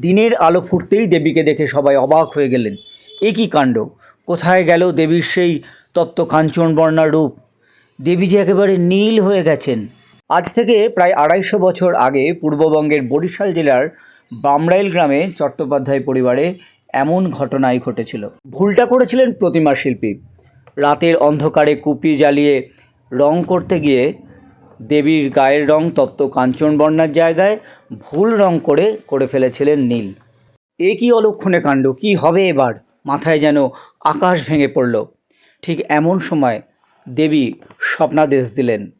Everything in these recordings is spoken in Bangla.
দিনের আলো ফুটতেই দেবীকে দেখে সবাই অবাক হয়ে গেলেন। এ কী কাণ্ড? কোথায় গেল দেবীর সেই তপ্ত কাঞ্চন বর্ণা রূপ? দেবী যে একেবারে নীল হয়ে গেছেন। আজ থেকে প্রায় আড়াইশো বছর আগে পূর্ববঙ্গের বরিশাল জেলার বামরাইল গ্রামে চট্টোপাধ্যায় পরিবারে এমন ঘটনাই ঘটেছিল। ভুলটা করেছিলেন প্রতিমা শিল্পী। রাতের অন্ধকারে কুপি জ্বালিয়ে রং করতে গিয়ে দেবীর গায়ের রং তপ্ত কাঞ্চন বর্ণার জায়গায় ভুল রং করে করে ফেলেছিলেন নীল। এ কি অলক্ষণে কাণ্ড? কি হবে এবার? মাথায় যেন আকাশ ভেঙে পড়ল। ঠিক এমন সময় দেবী স্বপ্নাদেশ দিলেন।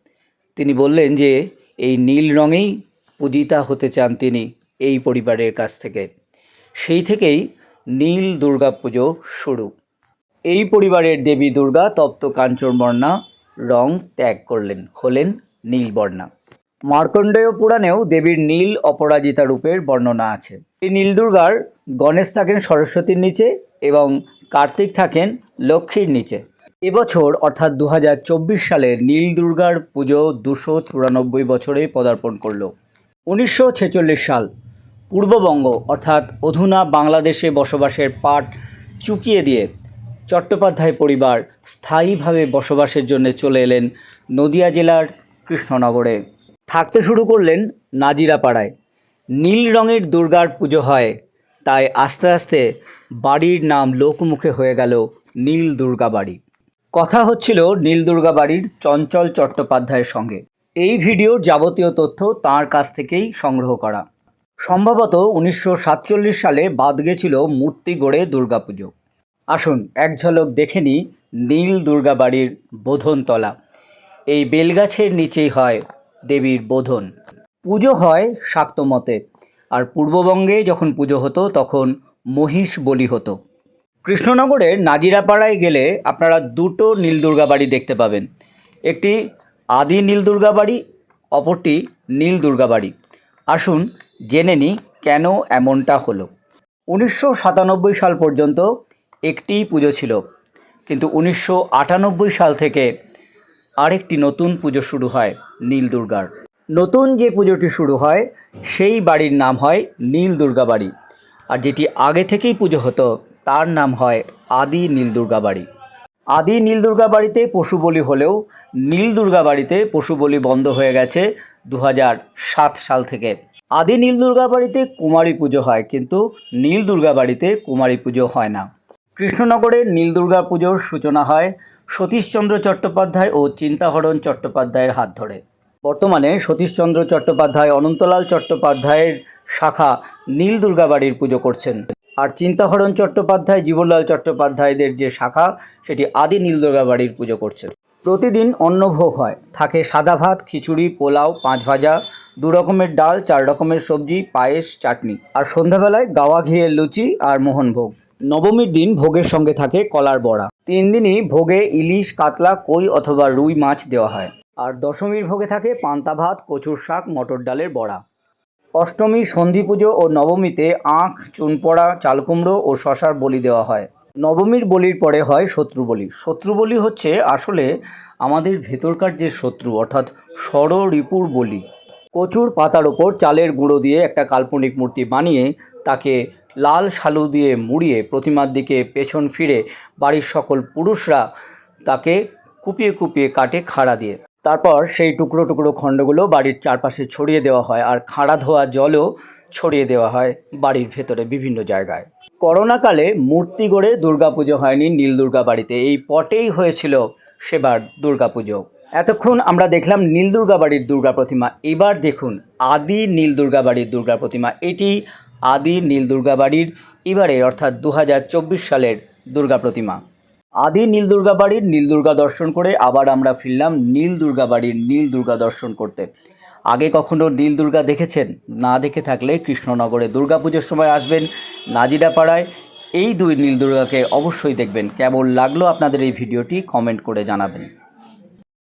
তিনি বললেন যে, এই নীল রঙেই পূজিতা হতে চান তিনি এই পরিবারের কাছ থেকে। সেই থেকেই নীল দুর্গা পুজো শুরু। এই পরিবারের দেবী দুর্গা তপ্ত কাঞ্চনবর্ণা রং ত্যাগ করলেন, হলেন নীলবর্ণা মার্কণ্ডেয় পুরাণেও দেবীর নীল অপরাজিতা রূপের বর্ণনা আছে। এই নীল দুর্গার গণেশ থাকেন সরস্বতীর নিচে এবং কার্তিক থাকেন লক্ষ্মীর নিচে। এবছর অর্থাৎ দু সালের নীল দুর্গার পুজো দুশো চুরানব্বই বছরে পদার্পণ করল। উনিশশো সাল পূর্ববঙ্গ অর্থাৎ অধুনা বাংলাদেশে বসবাসের পাট চুকিয়ে দিয়ে চট্টোপাধ্যায় পরিবার স্থায়ীভাবে বসবাসের জন্য চলে এলেন নদিয়া জেলার কৃষ্ণনগরে। থাকতে শুরু করলেন নাজিরাপাড়ায়। নীল রঙের দুর্গার পুজো হয়, তাই আস্তে আস্তে বাড়ির নাম লোকমুখে হয়ে গেল নীল দুর্গা বাড়ি। কথা হচ্ছিল নীল দুর্গা বাড়ির চঞ্চল চট্টোপাধ্যায়ের সঙ্গে। এই ভিডিওর যাবতীয় তথ্য তার কাছ থেকেই সংগ্রহ করা। সম্ভবত উনিশশো সাতচল্লিশ সালে বাদ গেছিল মূর্তি গড়ে দুর্গাপুজো আসুন এক ঝলক দেখে নিই নীল দুর্গা বাড়ির বোধনতলা। এই বেলগাছের নিচেই হয় দেবীর বোধন। পুজো হয় শাক্তমতে আর পূর্ববঙ্গে যখন পুজো হতো, তখন মহিষ বলি হতো। কৃষ্ণনগরের নাজিরাপাড়ায় গেলে আপনারা দুটো নীল দুর্গা বাড়ি দেখতে পাবেন। একটি আদি নীল দুর্গা বাড়ি, অপরটি নীল দুর্গা বাড়ি। আসুন জেনে নিই কেন এমনটা হলো। উনিশশো সাতানব্বই সাল পর্যন্ত একটিই পুজো ছিল। কিন্তু উনিশশো আটানব্বই সাল থেকে আরেকটি নতুন পুজো শুরু হয়। নীল দুর্গার নতুন যে পুজোটি শুরু হয়, সেই বাড়ির নাম হয় নীল দুর্গা বাড়ি আর যেটি আগে থেকেই পুজো হতো, তার নাম হয় আদি নীল দুর্গা বাড়ি আদি নীল দুর্গা বাড়িতে পশু বলি হলেও নীল দুর্গা বাড়িতে পশু বলি বন্ধ হয়ে গেছে দু সাল থেকে। আদি নীল দুর্গা বাড়িতে কুমারী পুজো হয়, কিন্তু নীল দুর্গা বাড়িতে কুমারী পুজো হয় না। কৃষ্ণনগরে নীল দুর্গা পুজোর সূচনা হয় সতীশচন্দ্র চট্টোপাধ্যায় ও চিন্তাহরণ চট্টোপাধ্যায়ের হাত ধরে। বর্তমানে সতীশচন্দ্র চট্টোপাধ্যায়, অনন্তলাল চট্টোপাধ্যায়ের শাখা নীল দুর্গাবাড়ির পুজো করছেন। আর চিন্তাহরণ চট্টোপাধ্যায়, জীবনলাল চট্টোপাধ্যায়দের যে শাখা, সেটি আদি নীল দুর্গাবাড়ির পুজো করছে। প্রতিদিন অন্নভোগ হয়। থাকে সাদা ভাত, খিচুড়ি, পোলাও, পাঁচ ভাজা, দু রকমের ডাল, চার রকমের সবজি, পায়েস, চাটনি। আর সন্ধ্যাবেলায় গাওয়া ঘিয়ের লুচি আর মোহনভোগ। নবমীর দিন ভোগের সঙ্গে থাকে কলার বড়া। তিন দিনই ভোগে ইলিশ, কাতলা, কই অথবা রুই মাছ দেওয়া হয়। আর দশমীর ভোগে থাকে পান্তা ভাত, কচুর শাক, মটর ডালের বড়া। অষ্টমী, সন্ধি পুজো ও নবমীতে আখ, চুনপড়া, চালকুমড়ো ও শশার বলি দেওয়া হয়। নবমীর বলির পরে হয় শত্রু বলি। শত্রু বলি হচ্ছে আসলে আমাদের ভেতরকার যে শত্রু, অর্থাৎ ষড় রিপুর বলি। কচুর পাতার ওপর চালের গুঁড়ো দিয়ে একটা কাল্পনিক মূর্তি বানিয়ে তাকে লাল শালু দিয়ে মুড়িয়ে প্রতিমার দিকে পেছন ফিরে বাড়ির সকল পুরুষরা তাকে কুপিয়ে কুপিয়ে কাটে খাড়া দিয়ে। তারপর সেই টুকরো টুকরো খণ্ডগুলো বাড়ির চারপাশে ছড়িয়ে দেওয়া হয় আর খাড়া ধোয়া জলও ছড়িয়ে দেওয়া হয় বাড়ির ভেতরে বিভিন্ন জায়গায়। করোনাকালে মূর্তি গড়ে দুর্গাপুজো হয়নি নীল দুর্গা বাড়িতে, এই পটেই হয়েছিল সেবার দুর্গাপুজো। এতক্ষণ আমরা দেখলাম নীল দুর্গা বাড়ির দুর্গা প্রতিমা, এবার দেখুন আদি নীল দুর্গা বাড়ির দুর্গা প্রতিমা, এটি আদি নীল দুর্গা বাড়ির এবারের অর্থাৎ দু হাজার চব্বিশ সালের দুর্গা প্রতিমা। আদি নীল দুর্গা বাড়ির নীল দুর্গা দর্শন করে আবার আমরা ফিরলাম নীল দুর্গা বাড়ির নীল দুর্গা দর্শন করতে। আগে কখনো নীল দুর্গা দেখেছেন? না দেখে থাকলে কৃষ্ণনগরে দুর্গাপুজোর সময় আসবেন নাজিরাপাড়ায়। এই দুই নীল দুর্গাকে অবশ্যই দেখবেন। কেমন লাগল আপনাদের এই ভিডিওটি কমেন্ট করে জানাবেন।